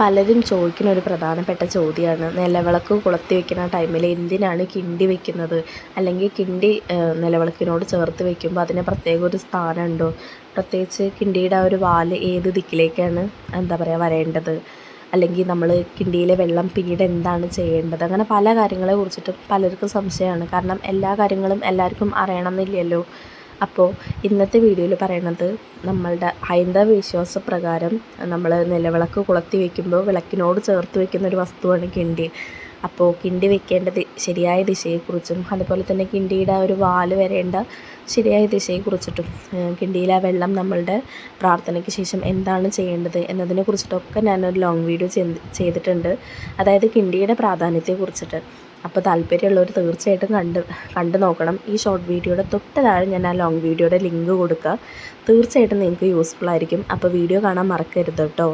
പലരും ചോദിക്കുന്ന ഒരു പ്രധാനപ്പെട്ട ചോദ്യമാണ്. നിലവിളക്ക് കൊളുത്തി വെക്കുന്ന ടൈമിൽ എന്തിനാണ് കിണ്ടി വെക്കുന്നത്? അല്ലെങ്കിൽ കിണ്ടി നിലവിളക്കിനോട് ചേർത്ത് വെക്കുമ്പോൾ അതിന് പ്രത്യേക ഒരു സ്ഥാനമുണ്ടോ? പ്രത്യേകിച്ച് കിണ്ടിയുടെ ആ ഒരു വാൽ ഏത് ദിക്കിലേക്കാണ് എന്താ പറയുക വരേണ്ടത്? അല്ലെങ്കിൽ നമ്മൾ കിണ്ടിയിലെ വെള്ളം പിന്നീട് എന്താണ് ചെയ്യേണ്ടത്? അങ്ങനെ പല കാര്യങ്ങളെ കുറിച്ചിട്ടും പലർക്കും സംശയമാണ്. കാരണം എല്ലാ കാര്യങ്ങളും എല്ലാവർക്കും അറിയണമെന്നില്ലല്ലോ അപ്പോൾ ഇന്നത്തെ വീഡിയോയിൽ പറയുന്നത് നമ്മളുടെ ഹൈന്ദവ വിശ്വാസ പ്രകാരം നമ്മൾ നിലവിളക്ക് കുളത്തി വയ്ക്കുമ്പോൾ വിളക്കിനോട് ചേർത്ത് വയ്ക്കുന്ന ഒരു വസ്തുവാണ് കിണ്ടി അപ്പോൾ കിണ്ടി വെക്കേണ്ട ശരിയായ ദിശയെക്കുറിച്ചും അതുപോലെ തന്നെ കിണ്ടിയുടെ ആ ഒരു വാൽ വരേണ്ട ശരിയായ ദിശയെക്കുറിച്ചിട്ടും കിണ്ടിയിലെ ആ വെള്ളം നമ്മളുടെ പ്രാർത്ഥനയ്ക്ക് ശേഷം എന്താണ് ചെയ്യേണ്ടത് എന്നതിനെ കുറിച്ചിട്ടൊക്കെ ഞാനൊരു ലോങ് വീഡിയോ ചെയ്തിട്ടുണ്ട്. അതായത് കിണ്ടിയുടെ പ്രാധാന്യത്തെക്കുറിച്ചിട്ട്. അപ്പോൾ താല്പര്യമുള്ളവർ തീർച്ചയായിട്ടും കണ്ട് കണ്ട് നോക്കണം. ഈ ഷോർട്ട് വീഡിയോയുടെ തൊട്ട് താഴെ ഞാൻ ആ ലോങ് വീഡിയോയുടെ ലിങ്ക് കൊടുക്കുക. തീർച്ചയായിട്ടും നിങ്ങൾക്ക് യൂസ്ഫുൾ ആയിരിക്കും. അപ്പോൾ വീഡിയോ കാണാൻ മറക്കരുത് കേട്ടോ.